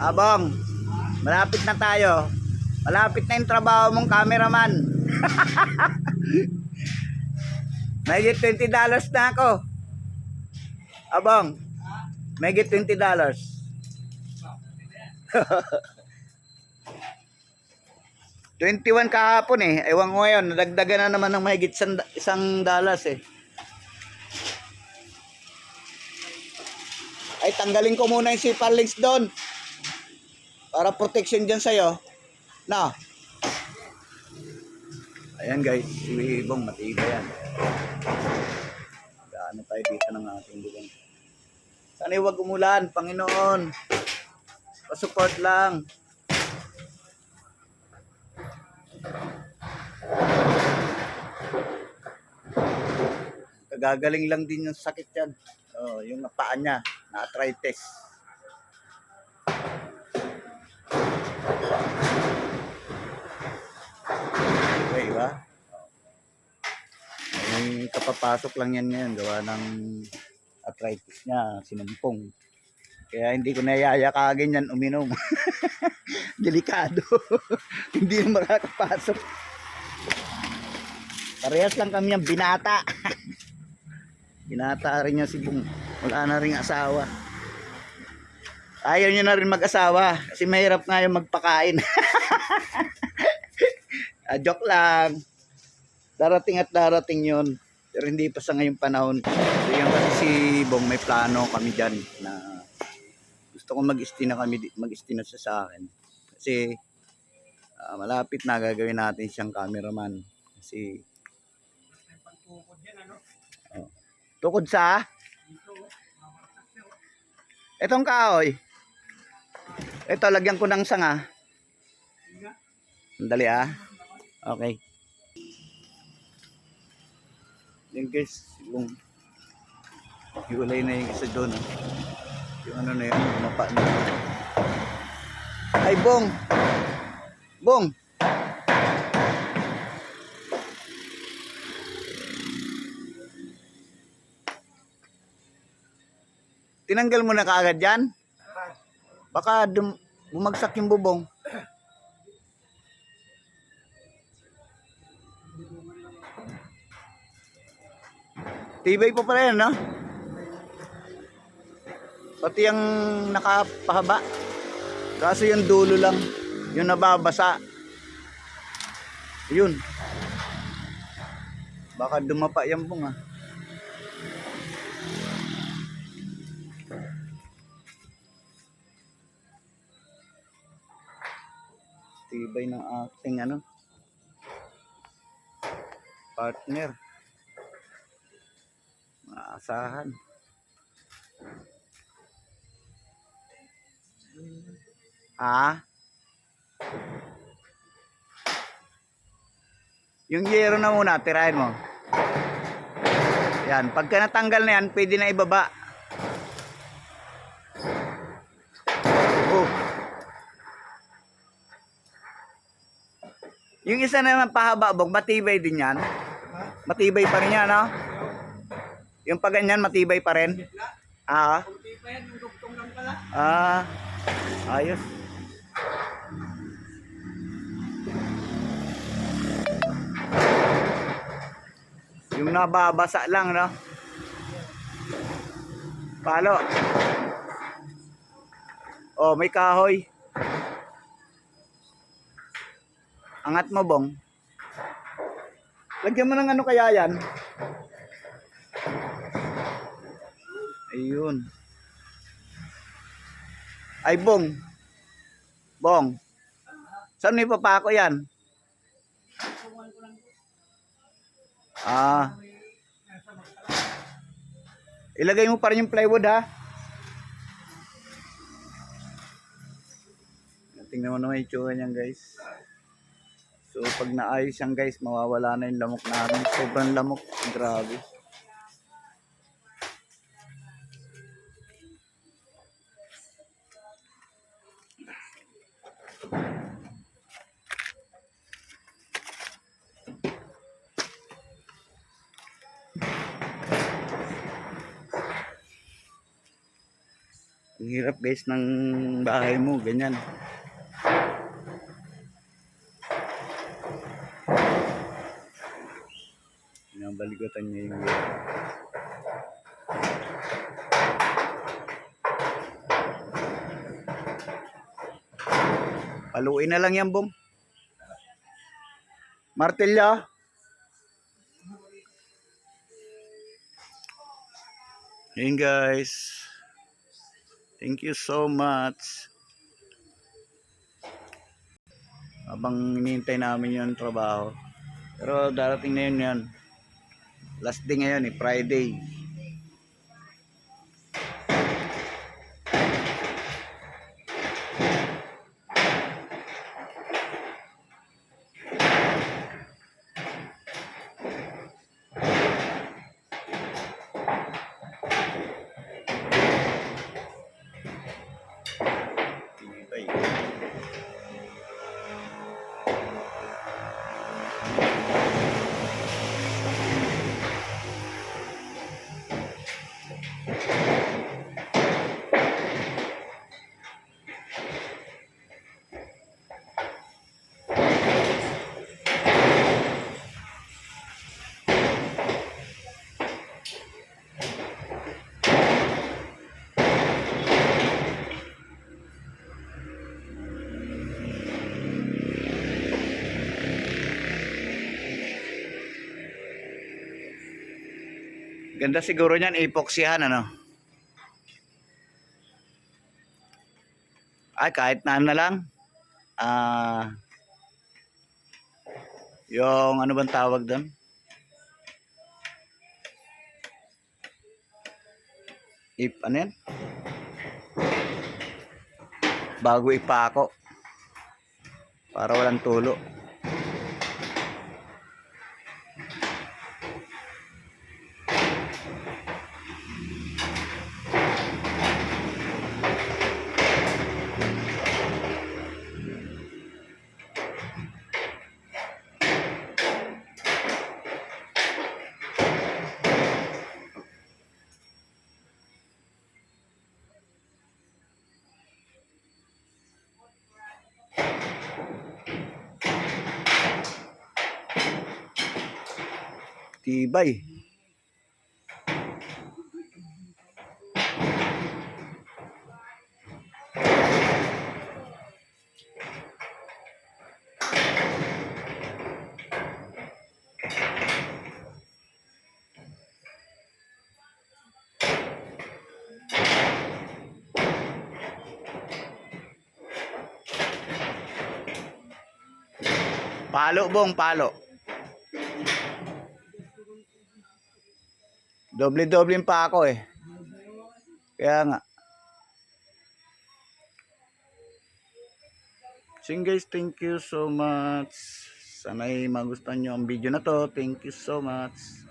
Abong, malapit na tayo. Malapit na yung trabaho mong cameraman. May 20 dollars na ako. Abong, may 20 dollars. Twenty-one kahapon eh. Ewan ko ngayon, nadagdagan na naman ng mahigit isang, isang dollars eh. Ay, tanggalin ko muna yung sipar links doon. Para protection dyan sa'yo. Na. Ayan guys, si Ibong matibay yan. Gaano tayo dito ng ating bubong. Sana huwag umulan, Panginoon. Pasupport lang. Kagagaling lang din yung sakit yan. Oh, yung paa niya, na-arthritis. Okay, ba? May kapapasok lang yan ngayon, gawa ng arthritis niya, sinumpong. Kaya hindi ko nayayakagin yan uminom. Delikado. hindi na makakapasok. Parehas lang kami yung binata. binata rin niya si Bung. Wala na rin asawa. Ayaw niya na rin mag-asawa kasi mahirap nga yung magpakain. ah, joke lang. Darating at darating yun. Pero hindi pa sa ngayong panahon. So yan kasi si Bong may plano kami dyan na gusto ko mag-istina kami, mag-istina siya sa akin. Kasi ah, malapit na gagawin natin siyang cameraman. Kasi Oh. Tukod sa Itong kahoy. Ito, lagyan ko ng sanga. Sandali ah. Okay. Yung guys, yung hiwalay na yung isa doon. ah. Yung ano na yun, mapa na. Ay, Bong! Bong! Tinanggal mo na kaagad yan? Baka dum- bumagsak yung bubong. Tibay pa pala yan, no? Pati yung nakapahaba. Kaso yung dulo lang. Yung nababasa. Yun. Baka dumapa yung bung, ah. Tibay ng ating ano partner. Maasahan. Ah? Yung yero na muna tirahin mo. Yan pagka natanggal na yan pwede na ibaba Yung isa naman pahaba, bog, matibay din yan. Matibay pa rin yan, no? Yung pag ganyan, matibay pa rin. Ah. Ah. Ayos. Yung nababasa lang, no? Palo. Oh, may kahoy. Angat mo, Bong. Lagyan mo ng ano kaya yan. Ayun. Ay, Bong. Bong. Saan may papako yan? Ah. Ilagay mo pa yung plywood, ha? Tingnan mo naman yung itsura niyan, guys. So pag naayos yan guys, mawawala na yung lamok namin. Sobrang lamok. Grabe. Ang hirap guys ng bahay mo, ganyan. Pinabaligutan niya yung Paluin na lang yan, Bong. Martilyo. Yun guys. Thank you so much. Habang hinihintay namin yung trabaho. Pero darating na yun yan. Last day ngayon eh, Friday. Ganda siguro niyan, epoxyhan ano. Ay, kahit na ano na lang. Ah, yung ano bang tawag doon? Ip, ano yan? Bago ipako. Para walang tulo. Tibay. Palo bong, palo. Doble-doble pa ako eh. Kaya nga. So guys, thank you so much. Sana'y magustuhan nyo ang video na to. Thank you so much.